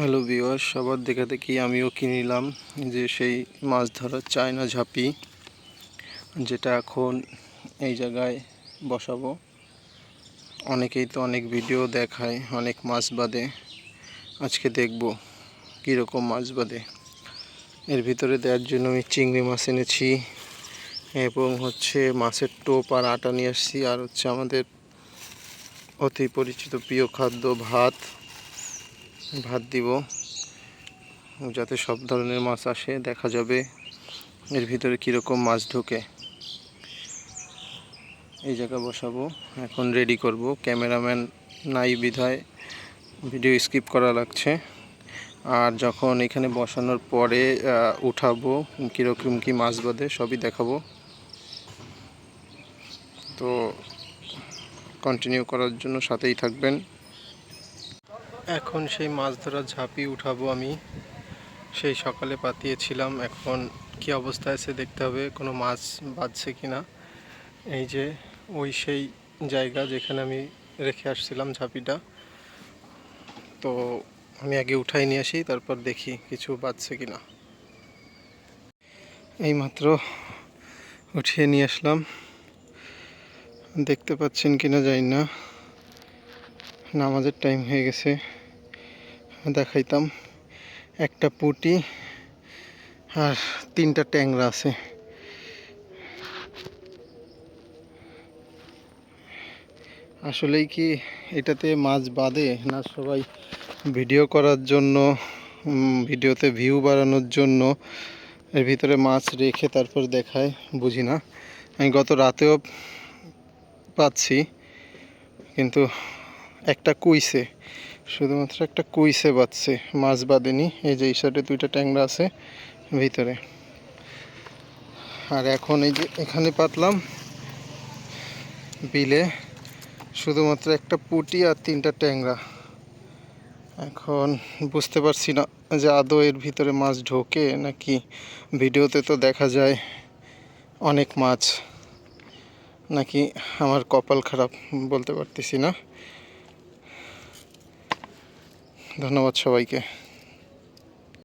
Hello ভিওয়ার সবার দেখা দেখি আমিও কিনিলাম যে সেই মাছ ধরার চায়না ঝাঁপি, যেটা এখন এই জায়গায় বসাবো। অনেকেই তো অনেক ভিডিও দেখায়, অনেক মাছ বাদে। আজকে দেখব কীরকম মাছ বাদে। এর ভিতরে দেওয়ার জন্য আমি চিংড়ি মাছ এনেছি এবং হচ্ছে মাছের টোপ আর আটা নিয়ে আসছি। আর হচ্ছে আমাদের অতি পরিচিত প্রিয় খাদ্য ভাত। ভাত দিব। যাতে সব ধরনের মাছ আসে, দেখা যাবে এর ভিতরে কীরকম মাছ ঢোকে। এই জায়গা বসাবো, এখন রেডি করব। ক্যামেরাম্যান নাই বিধায় ভিডিও স্কিপ করা লাগছে। আর যখন এখানে বসানোর পরে উঠাবো, কীরকম কী মাছ বাদে সবই দেখাবো। তো কন্টিনিউ করার জন্য সাথেই থাকবেন। এখন সেই মাছ ধরার ঝাঁপি উঠাবো আমি। সেই সকালে পাতিয়েছিলাম, এখন কি অবস্থায় আছে দেখতে হবে, কোনো মাছ বাজছে কি না। এই যে, ওই সেই জায়গা যেখানে আমি রেখে আসছিলাম ঝাঁপিটা। তো আমি আগে উঠাই নিয়ে আসি, তারপর দেখি কিছু বাজছে কি না। এইমাত্র উঠিয়ে নিয়ে আসলাম। দেখতে পাচ্ছেন কিনা জানি না। নামাজের টাইম হয়ে গেছে। দেখাইতাম। একটা পুটি আর তিনটা ট্যাংরা আছে। আসলেই কি এটাতে মাছ বাদে না সবাই ভিডিও করার জন্য ভিডিওতে ভিউ বাড়ানোর জন্য এর ভিতরে মাছ রেখে তারপর দেখায়, বুঝি না। আমি গত রাতেও পাচ্ছি, কিন্তু একটা কুইসে শুধুমাত্র একটা কুইসে বাজছে মাছ বাঁধেনি। এই যে এই সাইডে দুইটা ট্যাংরা আছে ভিতরে। আর এখন এই যে এখানে পাতলাম বিলে, শুধুমাত্র একটা পুটি আর তিনটা ট্যাংরা। এখন বুঝতে পারছি না যে আদৌ এর ভিতরে মাছ ঢোকে নাকি ভিডিওতে তো দেখা যায় অনেক মাছ। নাকি আমার কপাল খারাপ বলতে পারতেছি না। ধন্যবাদ সবাইকে।